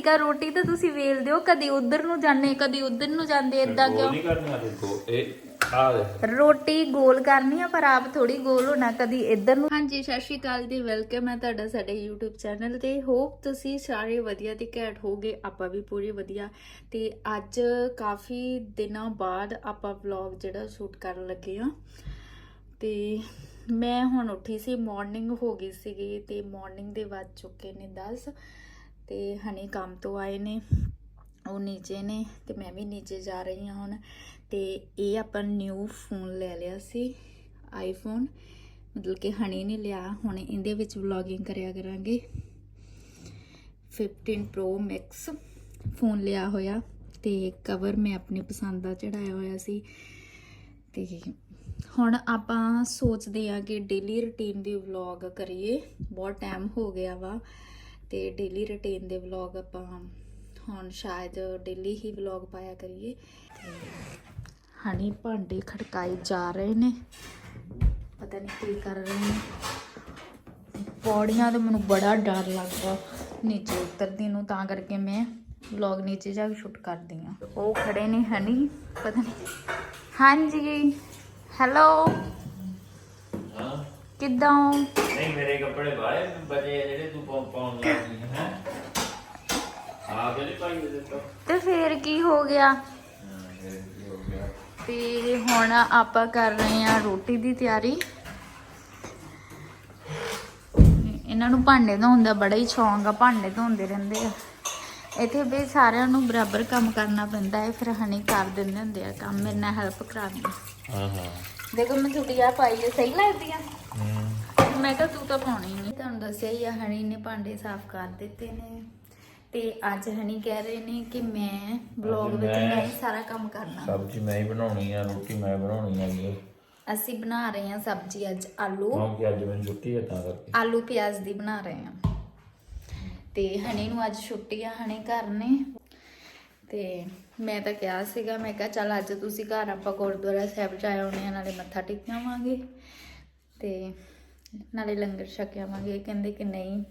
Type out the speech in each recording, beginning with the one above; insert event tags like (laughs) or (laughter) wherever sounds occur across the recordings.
ਠੀਕ ਆ ਰੋਟੀ ਤਾਂ ਤੁਸੀਂ ਵੇਲ ਦਿਓ ਕਦੀ ਉਧਰ ਨੂੰ ਜਾਂਦੇ ਕਦੀ ਉਧਰ ਨੂੰ ਜਾਂਦੇ ਇਦਾਂ ਕਿਉਂ? ਨਹੀਂ ਕਰਨੀ ਆ ਦੇਖੋ ਇਹ ਆ ਦੇ ਰੋਟੀ ਗੋਲ ਕਰਨੀ ਆ ਪਰ ਆਪ ਥੋੜੀ ਗੋਲ ਹੋਣਾ ਕਦੀ ਇੱਧਰ ਨੂੰ। ਹਾਂਜੀ ਸਤਿ ਸ਼੍ਰੀ ਅਕਾਲ ਜੀ ਵੈਲਕਮ ਹੈ ਤੁਹਾਡਾ ਸਾਡੇ YouTube ਚੈਨਲ ਤੇ। ਹੋਪ ਤੁਸੀਂ ਸਾਰੇ ਵਧੀਆ ਤੇ ਘੈਂਟ ਹੋਗੇ ਆਪਾਂ ਵੀ ਪੂਰੇ ਵਧੀਆ। ਤੇ ਅੱਜ ਕਾਫੀ ਦਿਨਾਂ ਬਾਅਦ ਆਪਾਂ ਵਲੌਗ ਜਿਹੜਾ ਸ਼ੂਟ ਕਰਨ ਲੱਗੇ ਆ ਤੇ ਮੈਂ ਹੁਣ ਉੱਠੀ ਸੀ ਮਾਰਨਿੰਗ ਹੋ ਗਈ ਸੀਗੀ ਤੇ ਮਾਰਨਿੰਗ ਦੇ ਵੱਜ ਚੁੱਕੇ ਨੇ 10 ਤੇ ਹਣੀ ਕੰਮ ਤੋਂ ਆਏ ਨੇ। ਉਹ ਨੀਚੇ ਨੇ ਤੇ ਮੈਂ ਵੀ ਨੀਚੇ ਜਾ ਰਹੀ ਹਾਂ ਹੁਣ। ਤੇ ਇਹ ਆਪਾਂ ਨਿਊ ਫੋਨ ਲੈ ਲਿਆ ਸੀ ਆਈਫੋਨ ਮਤਲਬ ਕਿ ਹਣੀ ਨੇ ਲਿਆ, ਹੁਣ ਇਹਦੇ ਵਿੱਚ ਵਲੌਗਿੰਗ ਕਰਿਆ ਕਰਾਂਗੇ। 15 ਪ੍ਰੋ ਮੈਕਸ ਫੋਨ ਲਿਆ ਹੋਇਆ ਤੇ ਕਵਰ ਮੈਂ ਆਪਣੀ ਪਸੰਦ ਦਾ ਚੜਾਇਆ ਹੋਇਆ ਸੀ। ਤੇ ਹੁਣ ਆਪਾਂ ਸੋਚਦੇ ਆ ਕਿ ਡੇਲੀ ਰੁਟੀਨ ਦੀ ਵਲੌਗ ਕਰੀਏ। ਬਹੁਤ ਟਾਈਮ ਹੋ ਗਿਆ ਵਾ। ਤੇ ਡੇਲੀ ਰੁਟੀਨ ਦੇ ਵਲੌਗ ਆਪਾਂ ਹੁਣ ਸ਼ਾਇਦ ਡੇਲੀ ਹੀ ਵਲੌਗ ਪਾਇਆ ਕਰੀਏ। ਤੇ ਹਣੀ ਭਾਂਡੇ ਖੜਕਾਈ ਜਾ ਰਹੇ ਨੇ। ਪਤਾ ਨਹੀਂ ਕੀ ਕਰ ਰਹੇ ਨੇ। ਪੌੜੀਆਂ ਤੇ ਮੈਨੂੰ ਬੜਾ ਡਰ ਲੱਗਦਾ। ਨੀਚੇ ਉਤਰਦੀ ਨੂੰ ਤਾਂ ਕਰਕੇ ਮੈਂ ਵਲੌਗ ਨੀਚੇ ਜਾ ਕੇ ਸ਼ੂਟ ਕਰਦੀ ਆ ਉਹ ਖੜੇ ਨੇ ਹਨੀ, ਪਤਾ ਨਹੀਂ ਹਾਂਜੀ। ਹੈਲੋ ਕਿੱਦਾਂ? ਹੋ? ਨਹੀਂ ਮੇਰੇ ਕੱਪੜੇ ਬਾਹਰ ਬਜੇ ਜਿਹੜੇ ਤੂੰ ਪਾਉਂ ਪਾਉਣ ਲੱਗੀ ਹੈ? ਆ ਗਏ ਭਾਈ ਦੇ ਤੋਂ। ਤੇ ਫੇਰ ਕੀ ਹੋ ਗਿਆ? ਹਾਂ ਇਹ ਕੀ ਹੋ ਗਿਆ? ਤੇ ਹੁਣ ਆਪਾਂ ਕਰ ਰਹੇ ਆ ਰੋਟੀ ਦੀ ਤਿਆਰੀ। ਇਹਨਾਂ ਨੂੰ ਭਾਂਡੇ ਧੋਣ ਦਾ ਬੜਾ ਹੀ ਸ਼ੌਂਕ ਆ ਭਾਂਡੇ ਧੋਂਦੇ ਰਹਿੰਦੇ ਆ। ਇੱਥੇ ਵੀ ਸਾਰਿਆਂ ਨੂੰ ਬਰਾਬਰ ਕੰਮ ਕਰਨਾ ਪੈਂਦਾ ਹੈ ਫਿਰ ਹਣੀ ਕਰ ਦਿੰਦੇ ਹੁੰਦੇ ਆ ਕੰਮ ਮੇਰੇ ਨਾਲ ਹੈਲਪ ਕਰਾਉਂਦੇ ਹਾਂ ਹਾਂ। ਦੇਖੋ ਮੈਂ ਤੁਹਾਡੀ ਆ ਪਾਈ ਹੈ ਸਹੀ ਲੱਗਦੀ ਆ ਮੈਂ ਕਿਹਾ ਤੂੰ ਤਾਂ ਪਾਉਣੀ ਨਹੀਂ। ਤੁਹਾਨੂੰ ਦੱਸਿਆ ਹੀ ਆ ਹਣੀ ਨੇ ਭਾਂਡੇ ਸਾਫ਼ ਕਰ ਦਿੱਤੇ ਨੇ। ਤੇ ਅੱਜ ਹਣੀ ਕਹਿ ਰਹੇ ਨੇ ਕਿ ਮੈਂ ਵਲੌਗ ਵਿੱਚ ਮੈਂ- ਮੈਂ ਹੀ ਸਾਰਾ ਕੰਮ ਕਰਨਾ। ਸਬਜ਼ੀ ਮੈਂ ਹੀ ਬਣਾਉਣੀ ਆ ਰੋਟੀ ਮੈਂ ਬਣਾਉਣੀ ਆ। ਜੀ ਅਸੀਂ ਬਣਾ ਰਹੇ ਹਾਂ ਸਬਜ਼ੀ ਅੱਜ ਆਲੂ। ਕਿਉਂਕਿ ਅੱਜ ਮੈਨੂੰ ਛੁੱਟੀ ਹੈ ਤਾਂ ਕਰਕੇ। ਆਲੂ ਪਿਆਜ਼ ਦੀ ਬਣਾ ਰਹੇ ਹਾਂ। ਤੇ ਹਣੀ ਨੂੰ ਅੱਜ ਛੁੱਟੀ ਆ ਹਣੀ ਘਰ ਨੇ। ਤੇ ਮੈਂ ਤਾਂ ਕਿਹਾ ਸੀਗਾ ਮੈਂ ਕਿਹਾ ਚੱਲ ਅੱਜ ਤੁਸੀਂ ਘਰ ਆਪਾਂ ਗੁਰਦੁਆਰਾ ਸਾਹਿਬ ਜਾ ਆਉਣੇ ਆ ਨਾਲੇ ਮੱਥਾ ਟੇਕ ਆਵਾਂਗੇ। ਤੇ ਨਾਲੇ ਲੰਗਰ ਛਕ ਆਵਾਂਗੇ ਇਹ ਕਹਿੰਦੇ ਕਿ ਨਹੀਂ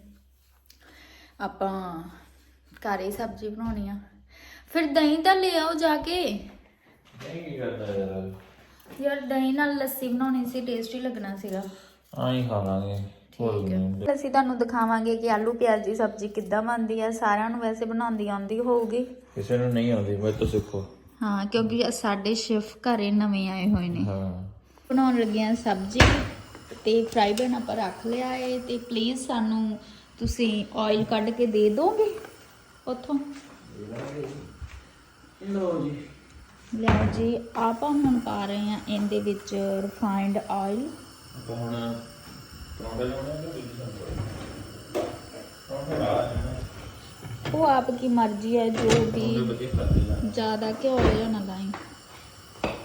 ਆਪਾਂ ਘਰ ਹੀ ਸਬਜ਼ੀ ਬਣਾਉਣੀ ਆ। ਫਿਰ ਦਹੀਂ ਤਾਂ ਲੈ ਆਓ ਜਾ ਕੇ। ਨਹੀਂ ਕੀ ਕਰਦਾ ਯਾਰ? ਯਾਰ ਦਹੀਂ ਨਾਲ ਲੱਸੀ ਬਣਾਉਣੀ ਸੀ ਟੇਸਟੀ ਲੱਗਣਾ ਸੀਗਾ। ਆਈ ਖਾ ਲਾਂਗੇ ਹੋਰ ਨਹੀਂ ਅਸੀਂ ਤੁਹਾਨੂੰ ਦਿਖਾਵਾਂਗੇ ਕਿ ਆਲੂ ਪਿਆਜ਼ ਦੀ ਸਬਜ਼ੀ ਕਿੱਦਾਂ ਬਣਦੀ ਆ। ਸਾਰਿਆਂ ਨੂੰ ਵੈਸੇ ਬਣਾਉਂਦੀ ਆਉਂਦੀ ਹੋਊਗੀ। ਕਿਸੇ ਨੂੰ ਨਹੀਂ ਆਉਂਦੀ ਮੈਂ ਤਾਂ ਸਿੱਖੋ। ਹਾਂ ਕਿਉਂਕਿ ਸਾਡੇ ਸ਼ੈਫ ਘਰੇ ਨਵੇਂ ਆਏ ਹੋਏ ਨੇ। ਹਾਂ। ਬਣਾਉਣ ਲੱਗੇ ਆ ਸਬਜ਼ੀ। ਤੇ ਫਰਾਈ ਪੈਨ ਆਪਾਂ ਰੱਖ ਲਿਆ ਏ ਤੇ ਪਲੀਜ਼ ਸਾਨੂੰ ਤੁਸੀਂ ਆਇਲ ਕੱਢ ਕੇ ਦੇ ਦੋਗੇ ਉੱਥੋਂ? ਲੋ ਜੀ। ਲਿਆਓ ਜੀ ਆਪਾਂ ਹੁਣ ਪਾ ਰਹੇ ਆ ਇਹਦੇ ਵਿੱਚ ਰਿਫਾਈਨਡ ਆਇਲ ਆਪਾਂ ਹੁਣ ਪਰੌਂਠੇ ਲਾਉਣੇ ਆ ਕਿ ਕੀ ਕਰਨਾ ਪਰੌਂਠੇ ਲਾ ਦੇਣਾ ਉਹ ਆਪ ਕੀ ਮਰਜ਼ੀ ਹੈ ਜੋ ਵੀ ਜ਼ਿਆਦਾ ਘਿਓ ਜਿਹਾ ਨਾ ਲਾਈ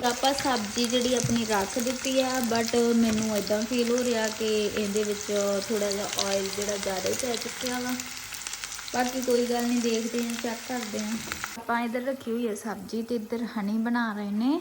ਤਾਂ ਆਪਾਂ ਸਬਜ਼ੀ ਜਿਹੜੀ ਆਪਣੀ ਰੱਖ ਦਿੱਤੀ ਆ ਬਟ ਮੈਨੂੰ ਇਦਾਂ ਫੀਲ ਹੋ ਰਿਹਾ ਕਿ ਇਹਦੇ ਵਿੱਚ ਥੋੜਾ ਜਿਹਾ ਆਇਲ ਜਿਹੜਾ ਜ਼ਿਆਦਾ ਹੀ ਪੈ ਚੁੱਕਿਆ ਵਾ। ਬਾਕੀ ਕੋਈ ਗੱਲ ਨਹੀਂ ਦੇਖਦੇ ਹਾਂ ਚੈੱਕ ਕਰਦੇ ਹਾਂ ਆਪਾਂ ਇਧਰ ਰੱਖੀ ਹੋਈ ਹੈ ਸਬਜ਼ੀ ਤੇ ਇੱਧਰ ਹਨੀ ਬਣਾ ਰਹੇ ਨੇ।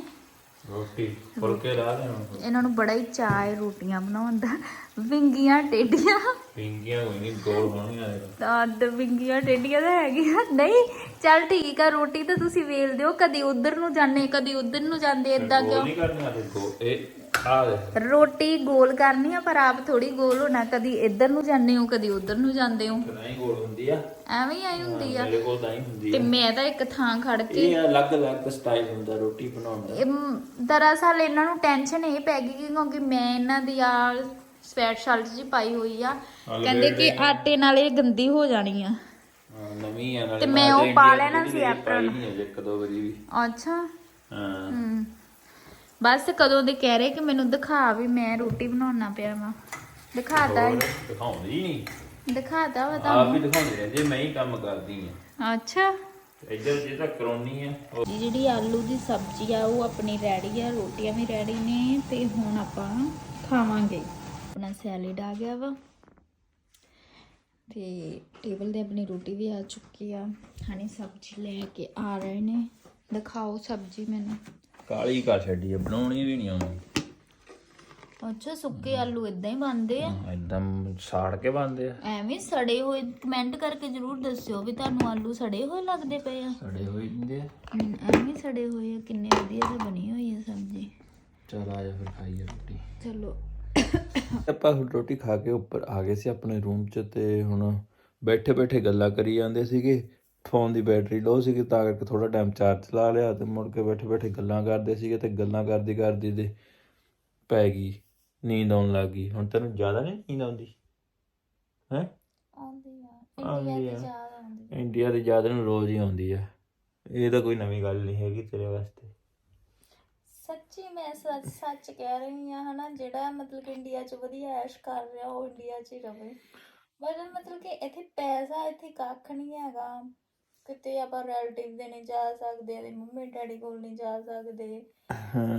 ਰੋਟੀ ਫੁਲਕੇ ਲਾ ਦੇ ਹੁਣ ਇਹਨਾਂ ਨੂੰ ਬੜਾ ਹੀ ਚਾਅ ਹੈ ਰੋਟੀਆਂ ਬਣਾਉਣ ਦਾ। ਵਿੰਗੀਆਂ ਟੇਡੀਆਂ ਪਿੰਗੀਆਂ ਹੋਈ ਨਹੀਂ ਗੋਲ ਹੋਣੀਆਂ ਇਹਦਾ। ਤਾਂ ਦ ਵਿੰਗੀਆਂ ਟੇਡੀਆਂ ਤਾਂ ਹੈਗੀਆਂ। ਨਹੀਂ ਚੱਲ ਠੀਕ ਆ ਰੋਟੀ ਤਾਂ ਤੁਸੀਂ ਵੇਲ ਦਿਓ। ਕਦੀ ਉਧਰ ਨੂੰ ਜਾਂਦੇ ਕਦੀ ਉਧਰ ਨੂੰ ਜਾਂਦੇ ਇਦਾਂ ਗੋਲ ਕਿਉਂ? ਨਹੀਂ ਕਰਨੀ ਆ ਦੇਖੋ ਇਹ ਆ ਦੇ ਰੋਟੀ ਗੋਲ ਕਰਨੀ ਆ ਪਰ ਆਪ ਥੋੜੀ ਗੋਲ ਹੋਣਾ। ਕਦੀ ਇੱਧਰ ਨੂੰ ਜਾਂਦੇ ਹੋ ਕਦੀ ਉਧਰ ਨੂੰ ਜਾਂਦੇ ਹੋ। ਨਹੀਂ ਗੋਲ ਹੁੰਦੀ ਆ। ਐਵੇਂ ਹੀ ਆਈ ਹੁੰਦੀ ਆ। ਮੇਰੇ ਕੋਲ ਤਾਂ ਹੀ ਹੁੰਦੀ ਤੇ ਆ ਮੈਂ ਤਾਂ ਇੱਕ ਥਾਂ ਖੜ ਕੇ ਇਹ ਅਲੱਗ-ਅਲੱਗ ਸਟਾਈਲ ਹੁੰਦਾ ਰੋਟੀ ਬਣਾਉਣ ਦਾ। ਇਹ ਮ- ਦਰਅਸਲ ਇਹਨਾਂ ਨੂੰ ਟੈਨਸ਼ਨ ਇਹ ਪੈ ਗਈ ਕਿ ਕਿਉਂਕਿ ਮੈਂ ਇਹਨਾਂ ਦੀ ਆ ਸਵੈਟ ਸ਼ਰਟ ਜੀ ਪਾਈ ਹੋਈ ਆ। ਕਹਿੰਦੇ ਕਿ ਆਟੇ ਨਾਲ ਇਹ ਗੰਦੀ ਹੋ ਜਾਣੀ ਆ। ਹਾਂ, ਨਵੀਂ ਆ ਨਾਲੇ ਤੇ ਮੈਂ ਉਹ ਪਾ ਲੈਣਾ ਸੀ ਇੱਕ ਦੋ ਵਾਰੀ ਵੀ। ਅੱਛਾ। ਹਾਂ। ਬਸ ਕਦੋਂ ਦੇ ਕਹਿ ਰਹੇ ਕਿ ਮੈਨੂੰ ਦਿਖਾ ਵੀ ਮੈਂ ਰੋਟੀ ਬਣਾਉਣਾ ਪਿਆ ਵਾ। ਦਿਖਾਤਾ ਦਿਖਾਉਂਦੀ ਨਹੀਂ। ਦਿਖਾਤਾ ਵਾ ਆਪ ਤੁਹਾਨੂੰ। ਹੀ ਦਿਖਾਉਂਦੀ ਰਹਿੰਦੀ ਮੈਂ ਹੀ ਕੰਮ ਕਰਦੀ ਆ। ਅੱਛਾ। ਇੱਧਰ ਜੇ ਤਾਂ ਕਰੋਨੀ ਆ ਜਿਹੜੀ ਆਲੂ ਦੀ ਸਬਜ਼ੀ ਆ ਉਹ ਆਪਣੀ ਰੈਡੀ ਆ ਰੋਟੀਆਂ ਵੀ ਰੈਡੀ ਨੇ ਤੇ ਹੁਣ ਆਪਾਂ ਖਾਵਾਂਗੇ। ਆਪਣਾ ਸੈਲਡ ਆ ਗਿਆ ਵਾ। ਤੇ ਟੇਬਲ ਤੇ ਆਪਣੀ ਰੋਟੀ ਵੀ ਆ ਚੁੱਕੀ ਆ। ਹਣੀ ਸਬਜ਼ੀ ਲੈ ਕੇ ਆ ਰਹੇ ਨੇ। ਦਿਖਾਓ ਸਬਜ਼ੀ ਮੈਨੂੰ। ਕਾਲੀ ਕਰ ਛੱਡੀ ਆ ਬਣਾਉਣੀ ਵੀ ਨਹੀਂ ਆਉਂਦੀ। ਅੱਛਾ ਸੁੱਕੇ ਆਲੂ ਇਦਾਂ ਹੀ ਬਣਦੇ ਆ? ਇਦਾਂ ਸਾੜ ਕੇ ਬਣਦੇ ਆ। ਐਵੇਂ ਸੜੇ ਹੋਏ ਕਮੈਂਟ ਕਰਕੇ ਜਰੂਰ ਦੱਸਿਓ ਵੀ ਤੁਹਾਨੂੰ ਆਲੂ ਸੜੇ ਹੋਏ ਲੱਗਦੇ ਪਏ ਆ। ਸੜੇ ਹੋਏ ਹੁੰਦੇ। ਆ ਐਵੇਂ ਸੜੇ ਹੋਏ ਆ ਕਿੰਨੇ ਵਧੀਆ ਤੇ ਬਣੀ ਹੋਈ ਆ ਸਬਜ਼ੀ। ਚਲ ਆ ਜਾ ਫਿਰ ਖਾਈਏ ਰੋਟੀ। ਚਲੋ। ਆਪਾਂ ਹੁਣ ਰੋਟੀ ਖਾ ਕੇ ਉੱਪਰ ਆ ਗਏ ਸੀ ਆਪਣੇ ਰੂਮ 'ਚ ਤੇ ਹੁਣ ਬੈਠੇ ਬੈਠੇ ਗੱਲਾਂ ਕਰੀ ਜਾਂਦੇ ਸੀਗੇ। ਫੋਨ ਦੀ ਬੈਟਰੀ ਲੋ ਸੀਗੀ ਤਾਂ ਕਰਕੇ ਥੋੜਾ ਟਾਈਮ ਚਾਰਜ ਲਾ ਲਿਆ ਤੇ ਮੁੜ ਕੇ ਬੈਠੇ ਬੈਠੇ ਗੱਲਾਂ ਕਰਦੇ ਸੀਗੇ ਤੇ ਗੱਲਾਂ ਕਰਦੀ ਕਰਦੀ ਦੇ ਪੈ ਗਈ ਨੀਂਦ ਆਉਣ ਲੱਗ ਗਈ। ਹੁਣ ਤੈਨੂੰ ਜ਼ਿਆਦਾ ਨਹੀਂ ਨੀਂਦ ਆਉਂਦੀ? ਹੈ? ਆਉਂਦੀ ਆ। ਆਉਂਦੀ ਇੰਡੀਆ ਆ। ਦੀ ਯਾਦ ਆਉਂਦੀ ਇੰਡੀਆ ਦੀ ਯਾਦ ਨੂੰ ਰੋਜ਼ ਹੀ ਆਉਂਦੀ ਹੈ ਇਹ ਤਾਂ ਕੋਈ ਨਵੀਂ ਗੱਲ ਨਹੀਂ ਹੈਗੀ ਤੇਰੇ ਵਾਸਤੇ। ਸੱਚੀ ਮੈਂ ਸੱਚ ਸੱਚ ਕਹਿ ਰਹੀ ਹਾਂ ਹਨਾ ਜਿਹੜਾ ਮਤਲਬ ਕਿ ਇੰਡੀਆ 'ਚ ਵਧੀਆ ਐਸ਼ ਕਰ ਰਿਹਾ ਉਹ ਇੰਡੀਆ 'ਚ ਹੀ ਰਵੇ। ਮਤਲਬ ਮਤਲਬ ਕਿ ਇੱਥੇ ਪੈਸਾ ਇੱਥੇ ਕੱਖ ਨਹੀਂ ਹੈਗਾ। ਕਿਤੇ ਆਪਾਂ ਰਿਲੇਟਿਵ ਦੇ ਨਹੀਂ ਜਾ ਸਕਦੇ ਤੇ ਮੰਮੀ ਡੈਡੀ ਕੋਲ ਨਹੀਂ ਜਾ ਸਕਦੇ।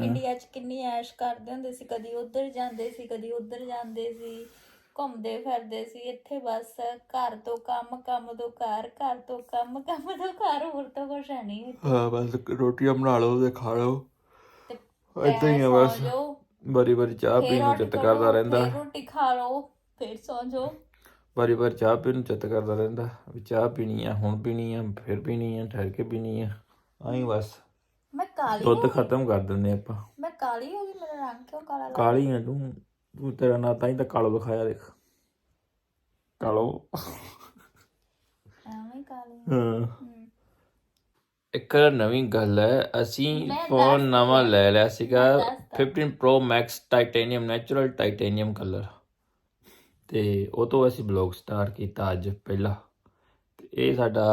ਇੰਡੀਆ 'ਚ ਕਿੰਨੀ ਐਸ਼ ਕਰਦੇ ਹੁੰਦੇ ਸੀ ਕਦੀ ਉੱਧਰ ਜਾਂਦੇ ਸੀ ਕਦੀ ਉੱਧਰ ਜਾਂਦੇ ਸੀ ਘੁੰਮਦੇ ਫਿਰਦੇ ਸੀ ਇੱਥੇ ਬਸ ਘਰ ਤੋਂ ਕੰਮ ਕੰਮ ਤੋਂ ਘਰ ਘਰ ਤੋਂ ਕੰਮ ਕੰਮ ਤੋਂ ਘਰ ਹੋਰ ਤਾਂ ਕੁਛ ਹੈ ਨਹੀਂ ਹਾਂ ਬਸ ਰੋਟੀਆਂ ਬਣਾ ਲਓ ਤੇ ਖਾ ਲਓ। ਏਦਾਂ ਹੀ ਆ ਬਸ। ਵਾਰੀ ਵਾਰੀ ਚਾਹ ਪੀਣ ਨੂੰ ਚਿੱਤ ਕਰੋ, ਕਰਦਾ ਰਹਿੰਦਾ। ਰੋਟੀ ਖਾ ਲਓ ਫਿਰ ਸੌਂ ਜਾਓ। ਵਾਰੀ ਚਾਹ ਪੀਣ ਨੂੰ ਚਿੱਤ ਕਰਦਾ ਰਹਿੰਦਾ ਵੀ ਚਾਹ ਪੀਣੀ ਆ ਹੁਣ ਪੀਣੀ ਆ ਫਿਰ ਪੀਣੀ ਆ ਠਹਿਰ ਕੇ ਪੀਣੀ ਆ। ਆਈ ਬਸ। ਮੈਂ ਕਾਲੀ ਦੁੱਧ ਖਤਮ ਕਰ ਦਿੰਦੇ ਆਪਾਂ। ਮੈਂ ਕਾਲੀ ਹੋ ਗਈ ਮੇਰਾ ਰੰਗ ਕਿਉਂ ਕਾਲਾ ਲੱਗ ਕਾਲੀ ਆ ਤੂੰ। ਤੂੰ ਤੇਰਾ ਨਾਂ ਤਾਂ ਹੀ ਤਾਂ ਕਾਲੋ ਵਿਖਾਇਆ ਦੇਖ। ਕਾਲੋ। ਐਵੇਂ ਕਾਲੀ ਹਾਂ। ਇੱਕ ਨਵੀਂ ਗੱਲ ਹੈ ਅਸੀਂ ਫੋਨ ਨਵਾਂ। ਲੈ ਲਿਆ ਸੀਗਾ ਮੈਂ ਦੱਸ ਤਾ। 15 Pro Max titanium natural titanium colour ਤੇ ਉਹ ਤੋਂ ਅਸੀਂ ਬਲੌਗ ਸਟਾਰਟ ਕੀਤਾ ਅੱਜ ਪਹਿਲਾ। ਤੇ ਇਹ ਸਾਡਾ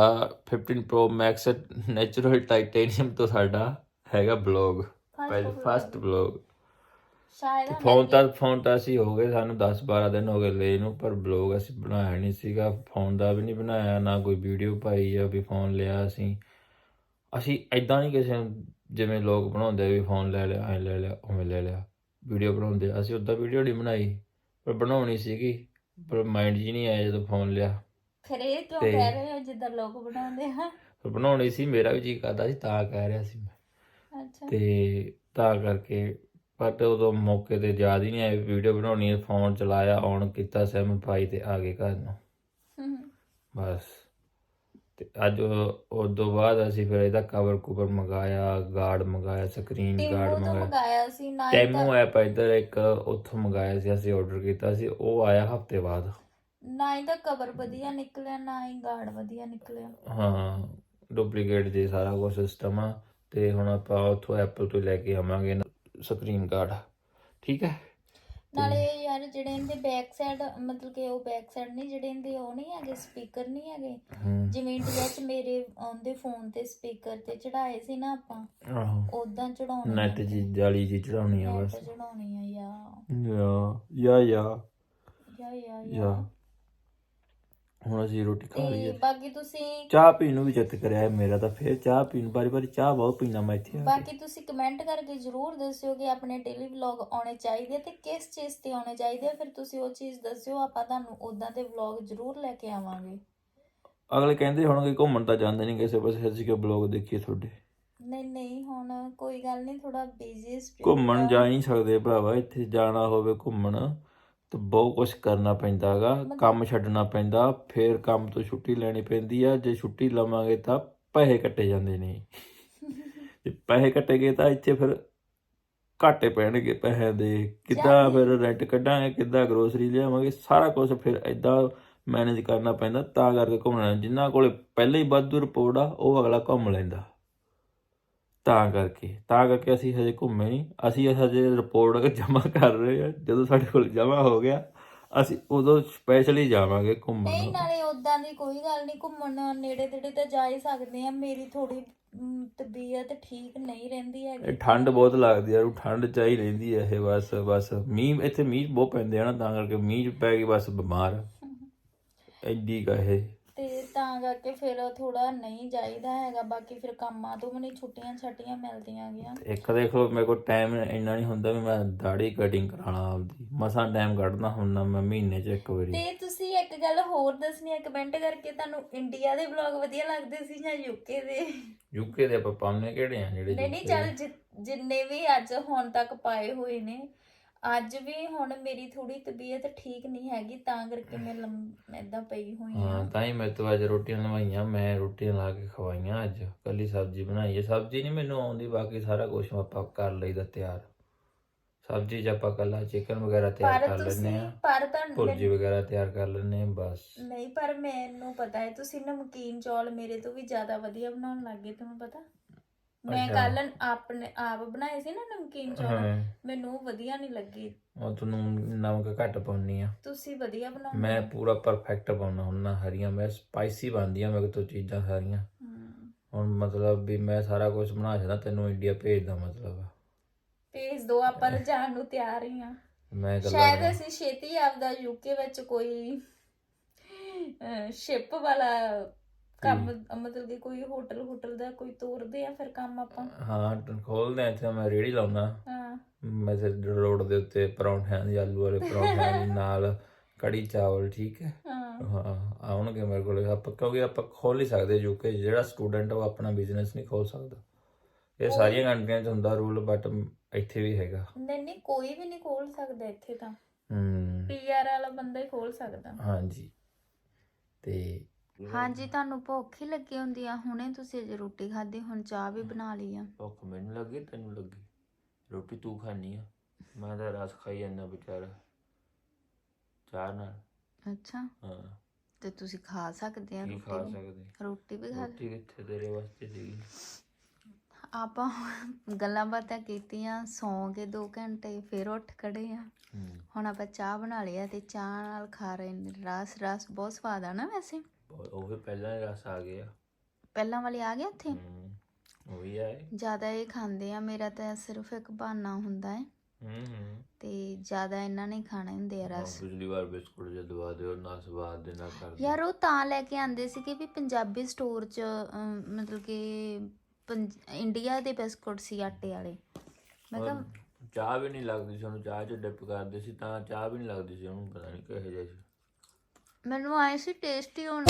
15 Pro Max ਨੈਚੁਰਲ ਟਾਈਟੇਨੀਅਮ ਤੋਂ ਸਾਡਾ ਹੈਗਾ ਬਲੌਗ ਪਹਿਲਾ ਫਸਟ ਬਲੌਗ ਸ਼ਾਇਦ ਫੋਨ ਤਾਂ ਫੋਨ ਤਾਂ ਅਸੀਂ ਹੋ ਗਏ ਸਾਨੂੰ 10 12 ਦਿਨ ਹੋ ਗਏ ਲਏ ਨੂੰ ਪਰ ਬਲੌਗ ਅਸੀਂ ਬਣਾਇਆ ਨਹੀਂ ਸੀਗਾ। ਫੋਨ ਦਾ ਵੀ ਨਹੀਂ ਬਣਾਇਆ ਨਾ ਕੋਈ ਵੀਡੀਓ ਪਾਈ ਆ ਵੀ ਫੋਨ ਲਿਆ ਅਸੀਂ। ਅਸੀਂ ਐਦਾਂ ਨਹੀਂ ਕਿਸੇ ਨੂੰ ਜਿਵੇਂ ਲੋਕ ਬਣਾਉਂਦੇ ਆ ਵੀ ਫੋਨ ਲੈ ਲਿਆ ਐ ਲੈ ਲਿਆ ਉਵੇਂ ਲੈ ਲਿਆ ਵੀਡੀਓ ਬਣਾਉਂਦੇ ਆ, ਅਸੀਂ ਉਦਾਂ ਵੀਡੀਓ ਨਹੀਂ ਬਣਾਈ ਪਰ ਬਣਾਉਣੀ ਸੀਗੀ ਪਰ ਮਾਈਂਡ 'ਚ ਹੀ ਨਹੀਂ ਆਇਆ ਜਦੋਂ ਫੋਨ ਲਿਆ। ਫਿਰ ਇਹ ਕਿਉਂ ਤੇ- ਕਹਿ ਰਹੇ ਹੋ ਜਿੱਦਾਂ ਲੋਕ ਬਣਾਉਂਦੇ ਆ? ਪਰ ਬਣਾਉਣੀ ਸੀ ਮੇਰਾ ਵੀ ਜੀ ਕਰਦਾ ਸੀ ਤਾਂ ਕਹਿ ਰਿਹਾ ਸੀ ਮੈਂ। ਅੱਛਾ। ਤੇ ਤਾਂ ਕਰਕੇ ਬਟ ਉਦੋਂ ਮੌਕੇ ਤੇ ਯਾਦ ਹੀ ਨਹੀਂ ਆਇਆ ਵੀਡੀਓ ਬਣਾਉਣੀ ਹੈ ਫੋਨ ਚਲਾਇਆ ਔਨ ਕੀਤਾ ਸਿਮ ਪਾਈ ਤੇ ਆ ਗਏ ਘਰ ਨੂੰ। ਹਮ। ਬਸ। ਤੇ ਅੱਜ ਉਹ ਤੋਂ ਬਾਅਦ ਅਸੀਂ ਫਿਰ ਇਹਦਾ ਕਵਰ ਕੁਵਰ ਮੰਗਾਇਆ ਗਾਰਡ ਮੰਗਾਇਆ ਸਕਰੀਨ ਟਿਮੋ ਗਾਰਡ ਤੋਂ ਮੰਗਾਇਆ। ਮੰਗਾਇਆ ਸੀ ਨਾ ਹੀ ਟੈਮੋ ਐਪ ਇੱਧਰ ਇੱਕ ਉੱਥੋਂ ਮੰਗਾਇਆ ਸੀ ਅਸੀਂ ਆਰਡਰ ਕੀਤਾ ਸੀ ਉਹ ਆਇਆ ਹਫ਼ਤੇ ਬਾਅਦ। ਨਾ ਹੀ ਤਾਂ ਕਵਰ ਵਧੀਆ ਨਿਕਲਿਆ ਨਾ ਹੀ ਗਾਰਡ ਵਧੀਆ ਨਿਕਲਿਆ। ਹਾਂ ਡੁਪਲੀਕੇਟ ਜੇ ਸਾਰਾ ਕੁਝ ਸਿਸਟਮ ਆ ਤੇ ਹੁਣ ਆਪਾਂ ਉੱਥੋਂ ਐਪਲ ਤੋਂ ਲੈ ਕੇ ਆਵਾਂਗੇ ਸਕਰੀਨ ਗਾਰਡ ਠੀਕ ਹੈ? ਨਾਲੇ ਯਾਰ ਜਿਹੜੇ ਇਹਦੇ ਬੈਕ ਸਾਈਡ ਮਤਲਬ ਕਿ ਉਹ ਬੈਕ ਸਾਈਡ ਨਹੀਂ ਜਿਹੜੇ ਇਹਦੇ ਉਹ ਨਹੀਂ ਹੈਗੇ ਸਪੀਕਰ ਨਹੀਂ ਹੈਗੇ ਹੂੰ। ਜਿਵੇਂ ਇੰਡੀਆ 'ਚ ਮੇਰੇ ਆਉਂਦੇ ਫੋਨ ਤੇ ਸਪੀਕਰ ਤੇ ਚੜਾਏ ਸੀ ਨਾ ਆਪਾਂ ਆਹੋ। ਉਦਾਂ ਚੜਾਉਣੇ ਨੈਟ ਜੀ ਜਾਲੀ ਜੀ ਚੜਾਉਣੀ ਆ ਬਸ। ਚੜਾਉਣੀ ਆ ਯਾ ਯਾ ਯਾ ਯਾ। ਯਾ ਯਾ ਯਾ। ਯਾ। ਹੁਣ ਅਸੀਂ ਰੋਟੀ ਖਾ ਤੇ ਲਈਏ। ਬਾਕੀ ਤੁਸੀਂ ਚਾਹ ਪੀਣ ਨੂੰ ਵੀ ਚਿੱਤ ਕਰਿਆ ਹੈ ਮੇਰਾ ਤਾਂ ਫੇਰ ਚਾਹ ਪੀਣ ਬਾਰੀ ਬਾਰੀ ਚਾਹ ਬਹੁਤ ਪੀਣਾ ਮੈਂ ਇੱਥੇ ਆ ਕੇ। ਬਾਕੀ ਤੁਸੀਂ ਕਮੈਂਟ ਕਰਕੇ ਜਰੂਰ ਦੱਸਿਓ ਕਿ ਆਪਣੇ ਡੇਲੀ ਵਲੌਗ ਆਉਣੇ ਚਾਹੀਦੇ ਆ ਤੇ ਕਿਸ ਚੀਜ਼ ਤੇ ਆਉਣੇ ਚਾਹੀਦੇ ਆ ਫਿਰ ਤੁਸੀਂ ਉਹ ਚੀਜ਼ ਦੱਸਿਓ ਆਪਾਂ ਤੁਹਾਨੂੰ ਉਦਾਂ ਦੇ ਵਲੌਗ ਜਰੂਰ ਲੈ ਕੇ ਆਵਾਂਗੇ। ਅਗਲੇ ਕਹਿੰਦੇ ਹੋਣਗੇ ਘੁੰਮਣ ਤਾਂ ਜਾਂਦੇ ਨਹੀਂ ਕਿਸੇ ਪਾਸੇ ਅਸੀਂ ਕਿ ਬਲੌਗ ਦੇਖੀਏ ਤੁਹਾਡੇ? ਨਹੀਂ ਨਹੀਂ ਹੁਣ ਕੋਈ ਗੱਲ ਨਹੀਂ ਥੋੜਾ ਬਿਜ਼ੀ ਘੁੰਮਣ ਜਾ ਹੀ ਨਹੀਂ ਸਕਦੇ ਭਰਾਵਾ ਇੱਥੇ ਜਾਣਾ ਹੋਵੇ ਘੁੰਮਣ। ਤਾਂ ਬਹੁਤ ਕੁਝ ਕਰਨਾ ਪੈਂਦਾ ਹੈਗਾ ਕੰਮ ਛੱਡਣਾ ਪੈਂਦਾ ਫੇਰ ਕੰਮ ਤੋਂ ਛੁੱਟੀ ਲੈਣੀ ਪੈਂਦੀ ਆ ਜੇ ਛੁੱਟੀ ਲਵਾਂਗੇ ਤਾਂ ਪੈਸੇ ਕੱਟੇ ਜਾਂਦੇ ਨੇ। ਜੇ ਪੈਸੇ ਕੱਟੇ ਗਏ ਤਾਂ ਇੱਥੇ ਫਿਰ ਘਾਟੇ ਪੈਣਗੇ ਪੈਸੇ ਦੇ। ਕਿੱਦਾਂ ਫਿਰ ਰੈਂਟ ਕੱਢਾਂਗੇ ਕਿੱਦਾਂ ਗਰੋਸਰੀ ਲਿਆਵਾਂਗੇ ਸਾਰਾ ਕੁਝ ਫਿਰ ਐਦਾਂ ਮੈਨੇਜ ਕਰਨਾ ਪੈਂਦਾ ਤਾਂ ਕਰਕੇ ਘੁੰਮਣਾ। ਜਿਨ੍ਹਾਂ ਕੋਲੇ ਪਹਿਲਾਂ ਹੀ ਵਾਧੂ ਰਿਪੋਰਟ ਆ ਉਹ ਅਗਲਾ ਘੁੰਮ ਲੈਂਦਾ। ਤਾਂ ਕਰਕੇ ਤਾਂ ਕਰਕੇ ਅਸੀਂ ਹਜੇ ਘੁੰਮੇ ਨਹੀਂ ਅਸੀਂ ਹਜੇ ਰਿਪੋਰਟ ਜਮ੍ਹਾਂ ਕਰ ਰਹੇ ਆ ਜਦੋਂ ਸਾਡੇ ਕੋਲ ਜਮ੍ਹਾਂ ਹੋ ਗਿਆ ਅਸੀਂ ਉਦੋਂ ਸਪੈਸ਼ਲੀ ਜਾਵਾਂਗੇ ਨਹੀਂ ਘੁੰਮਣ ਨਾਲੇ ਉਦਾਂ ਦੀ ਕੋਈ ਗੱਲ ਨਹੀਂ ਘੁੰਮਣ ਨੇੜੇ ਤੇੜੇ ਤਾਂ ਜਾ ਹੀ ਸਕਦੇ ਆ। ਮੇਰੀ ਥੋੜੀ ਤਬੀਅਤ ਠੀਕ ਨਹੀਂ ਰਹਿੰਦੀ ਹੈਗੀ। ਇਹ ਠੰਡ ਬਹੁਤ ਲੱਗਦੀ ਆ ਉਹ ਠੰਡ ਚ ਹੀ ਰਹਿੰਦੀ ਹੈ ਇਹ ਬਸ ਬਸ। ਮੀਂਹ ਇੱਥੇ ਮੀਂਹ ਬਹੁਤ ਪੈਂਦੇ ਆ ਨਾ ਤਾਂ ਕਰਕੇ ਮੀਂਹ ਪੈ ਗਈ ਬਸ ਬਿਮਾਰ (laughs) ਐਡੀ ਕਾ ਇਹ। ਤੇ ਤਾਂ ਕਰਕੇ ਫਿਰ ਥੋੜਾ ਨਹੀਂ ਜਾਈਦਾ ਹੈਗਾ ਬਾਕੀ ਫਿਰ ਕੰਮਾਂ ਤੋਂ ਵੀ ਨਹੀਂ ਛੁੱਟੀਆਂ ਛੱਟੀਆਂ ਮਿਲਦੀਆਂ ਗਿਆ ਇੱਕ ਦੇਖ ਲਓ ਮੇਰੇ ਕੋਲ ਟਾਈਮ ਇੰਨਾ ਨਹੀਂ ਹੁੰਦਾ ਵੀ ਮੈਂ ਦਾੜੀ ਕਟਿੰਗ ਕਰਾਣਾ ਆਪਦੀ। ਮਸਾਂ ਟਾਈਮ ਕੱਢਦਾ ਹੁੰਦਾ ਮੈਂ ਮਹੀਨੇ ਚ ਇੱਕ ਵਾਰੀ। ਤੇ ਤੁਸੀਂ ਇੱਕ ਗੱਲ ਹੋਰ ਦੱਸਣੀ ਹੈ ਕਮੈਂਟ ਕਰਕੇ ਤੁਹਾਨੂੰ ਇੰਡੀਆ ਦੇ ਵਲੌਗ ਵਧੀਆ ਲੱਗਦੇ ਸੀ ਜਾਂ ਯੂਕੇ ਦੇ? ਯੂਕੇ ਦੇ ਆਪਾਂ ਪਾਉਣੇ ਕਿਹੜੇ ਆ ਜਿਹੜੇ ਨਹੀਂ ਨਹੀਂ ਚੱਲ ਜਿ- ਜਿੰਨੇ ਵੀ ਅੱਜ ਹੁਣ ਤੱਕ ਪਾਏ ਹੋਏ ਨੇ ਅੱਜ ਵੀ ਹੁਣ ਮੇਰੀ ਥੋੜੀ ਤਬੀਅਤ ਠੀਕ ਨਹੀਂ ਹੈਗੀ ਤਾਂ ਕਰਕੇ ਮੈਂ ਲੰਮ ਏਦਾਂ ਪਈ ਹੋਈ ਹਾਂ ਹਾਂ। ਤਾਂ ਹੀ ਮੈਂ ਤੋਂ ਅੱਜ ਰੋਟੀਆਂ ਲਵਾਈਆਂ ਮੈਂ ਰੋਟੀਆਂ ਲਾ ਕੇ ਖਵਾਈਆਂ ਅੱਜ ਕੱਲੀ ਸਬਜ਼ੀ ਬਣਾਈ ਹੈ। ਸਬਜ਼ੀ ਨਹੀਂ ਮੈਨੂੰ ਆਉਂਦੀ ਬਾਕੀ ਸਾਰਾ ਕੁਝ ਆਪਾਂ ਕਰ ਲਈਦਾ ਤਿਆਰ। ਸਬਜ਼ੀ 'ਚ ਆਪਾਂ ਕੱਲਾ ਚਿਕਨ ਵਗੈਰਾ ਤਿਆਰ ਪਰ ਕਰ ਲੈਂਦੇ ਤੁਸੀਂ ਆ ਪਰ ਤਾਂ ਭੁਰਜੀ ਵਗੈਰਾ ਤਿਆਰ ਕਰ ਲੈਂਦੇ ਆ ਬਸ। ਨਹੀਂ ਪਰ ਮੈਨੂੰ ਪਤਾ ਹੈ ਤੁਸੀਂ ਨਮਕੀਨ ਚੌਲ ਮੇਰੇ ਤੋਂ ਵੀ ਜ਼ਿਆਦਾ ਵਧੀਆ ਬਣਾਉਣ ਲੱਗੇ ਤੁਹਾਨੂੰ ਪਤਾ? ਮੈਂ ਅੱਛਾ। ਕੱਲ ਆਪਣੇ ਆਪ ਬਣਾਏ ਸੀ ਨਾ ਨਮਕੀਨ ਚੌਲ ਹਾਂ। ਮੈਨੂੰ ਉਹ ਵਧੀਆ ਨਹੀਂ ਲੱਗੇ। ਉਹ ਤੁਹਾਨੂੰ ਨਮਕ ਘੱਟ ਪਾਉਣੀ ਆ। ਤੁਸੀਂ ਵਧੀਆ ਬਣਾਉਂਦੇ ਮੈਂ। ਪੂਰਾ ਪਰਫੈਕਟ ਪਾਉਣਾ ਹੁੰਦਾ ਹਰੀਆਂ ਮੈਂ ਸਪਾਈਸੀ ਬਣਦੀਆਂ ਮੇਰੇ ਤੋਂ ਚੀਜ਼ਾਂ ਸਾਰੀਆਂ। ਹਮ, ਹੁਣ ਮਤਲਬ ਵੀ ਮੈਂ ਸਾਰਾ ਕੁਝ ਬਣਾ ਸਕਦਾ ਤੈਨੂੰ ਇੰਡੀਆ ਭੇਜਦਾ ਮਤਲਬ ਆ। ਭੇਜ ਦੋ ਆਪਾਂ ਤਾਂ ਜਾਣ ਨੂੰ ਤਿਆਰ ਹੀ ਆ। ਮੈਂ ਗੱਲਾਂ ਸ਼ਾਇਦ ਅਸੀਂ ਛੇਤੀ ਆਪਦਾ ਯੂਕੇ ਵਿੱਚ ਕੋਈ ਸ਼ਿਪ ਵਾਲਾ ਕੰਮ ਮਤਲਬ ਕਿ ਕੋਈ ਹੋਟਲ ਹੋਟਲ ਦਾ ਕੋਈ ਤੋਰਦੇ ਆ ਫਿਰ ਕੰਮ ਆਪਾਂ? ਹਾਂ ਖੋਲਦੇ ਆ ਇੱਥੇ ਮੈਂ ਰੇੜੀ ਲਾਉਣਾ ਹਾਂ। ਮੈਂ ਤੇ ਰੋਡ ਦੇ ਉੱਤੇ ਪਰੌਂਠਿਆਂ ਦੀ ਆਲੂ ਵਾਲੇ ਪਰੌਂਠਿਆਂ ਨਾਲ ਕੜੀ ਚਾਵਲ ਠੀਕ ਹੈ? ਹਾਂ। ਹਾਂ ਆਉਣਗੇ ਮੇਰੇ ਕੋਲ। ਆਪਾਂ ਕਿਉਂਕਿ ਆਪਾਂ ਖੋਲ ਹੀ ਸਕਦੇ ਯੂਕੇ ਜਿਹੜਾ ਸਟੂਡੈਂਟ ਉਹ ਆਪਣਾ ਬਿਜ਼ਨਸ ਨਹੀਂ ਖੋਲ ਸਕਦਾ। ਇਹ ਸਾਰੀਆਂ ਕੰਟਰੀਆਂ 'ਚ ਹੁੰਦਾ ਰੂਲ ਬਟ ਇੱਥੇ ਵੀ ਹੈਗਾ। ਨਹੀਂ ਨਹੀਂ ਕੋਈ ਵੀ ਨਹੀਂ ਖੋਲ ਸਕਦਾ ਇੱਥੇ ਤਾਂ। ਹੂੰ। ਪੀਆਰ ਵਾਲਾ ਬੰਦਾ ਹੀ ਖੋਲ ਸਕਦਾ। ਹਾਂਜੀ। ਤੇ ਹਾਂਜੀ ਤੁਹਾਨੂੰ ਭੁੱਖ ਹੀ ਲੱਗੀ ਹੁੰਦੀ ਆ। ਹੁਣੇ ਤੁਸੀਂ ਅਜੇ ਰੋਟੀ ਖਾਧੀ ਹੁਣ ਚਾਹ ਵੀ ਬਣਾ ਲਈ ਆ। ਭੁੱਖ ਮੈਨੂੰ ਲੱਗੀ ਤੈਨੂੰ ਲੱਗੀ? ਰੋਟੀ ਤੂੰ ਖਾਣੀ ਆ? ਮੈਂ ਤਾਂ ਰਸ ਖਾਈ ਜਾਂਦਾ ਵਿਚਾਰਾ। ਚਾਹ ਨਾਲ। ਅੱਛਾ। ਹਾਂ। ਤੇ ਤੁਸੀਂ ਖਾ ਸਕਦੇ ਆ ਕੀ ਖਾ ਰੋਟੀ ਵੀ। ਸਕਦੇ? ਰੋਟੀ ਵੀ ਖਾ ਰੋਟੀ ਕਿੱਥੇ ਤੇਰੇ ਵਾਸਤੇ ਸੀਗੀ ਆਪਾਂ ਗੱਲਾਂ ਬਾਤਾਂ ਕੀਤੀਆਂ ਸੌਂ ਕੇ 2 ਘੰਟੇ ਫਿਰ ਉੱਠ ਖੜੇ ਆ। ਹੂੰ ਹੁਣ ਆਪਾਂ ਚਾਹ ਬਣਾ ਲਈ ਆ ਤੇ ਚਾਹ ਨਾਲ ਖਾ ਰਹੇ ਨੇ। ਰਸ ਰਸ ਬਹੁਤ ਸਵਾਦ ਆ ਨਾ ਵੈਸੇ? ਉਹ ਵੀ ਪਹਿਲਾਂ ਹੀ ਰਸ ਆ ਗਿਆ ਪਹਿਲਾਂ ਵਾਲੀ ਆ ਗਿਆ ਉੱਥੇ? ਹੂੰ ਉਹ ਵੀ ਆਏ ਜ਼ਿਆਦਾ ਇਹ ਖਾਂਦੇ ਆ ਮੇਰਾ ਤਾਂ ਸਿਰਫ ਇੱਕ ਬਹਾਨਾ ਹੁੰਦਾ ਹੈ। ਹੂੰ ਹੂੰ। ਤੇ ਜ਼ਿਆਦਾ ਇਹਨਾਂ ਨੇ ਖਾਣੇ ਹੁੰਦੇ ਆ ਰਸ। ਪਿਛਲੀ ਵਾਰ ਬਿਸਕੁਟ ਜੇ ਦਵਾ ਦਿਓ ਨਾ ਸਵਾਦ ਦੇ ਨਾ ਕਰ ਦਿਓ। ਯਾਰ ਉਹ ਤਾਂ ਲੈ ਕੇ ਆਂਦੇ ਸੀ ਕਿ ਵੀ ਪੰਜਾਬੀ ਸਟੋਰ 'ਚ ਅਮ, ਮਤਲਬ ਕਿ ਇੰਡੀਆ ਦੇ ਬਿਸਕੁਟ ਸੀ ਆਟੇ ਵਾਲੇ। ਮੈਂ ਕਿਹਾ ਚਾਹ ਵੀ ਨਹੀਂ ਲੱਗਦੀ ਸੀ ਉਹਨੂੰ ਚਾਹ ਚ ਡਿਪ ਕਰਦੇ ਸੀ ਤਾਂ ਚਾਹ ਵੀ ਨਹੀਂ ਲੱਗਦੀ ਸੀ ਉਹਨੂੰ ਪਤਾ ਨਹੀਂ ਕਿਹੋ ਜਿਹਾ ਸੀ। ਮੈਨੂੰ ਆਏ ਸੀ ਟੇਸਟੀ ਹੋਣ।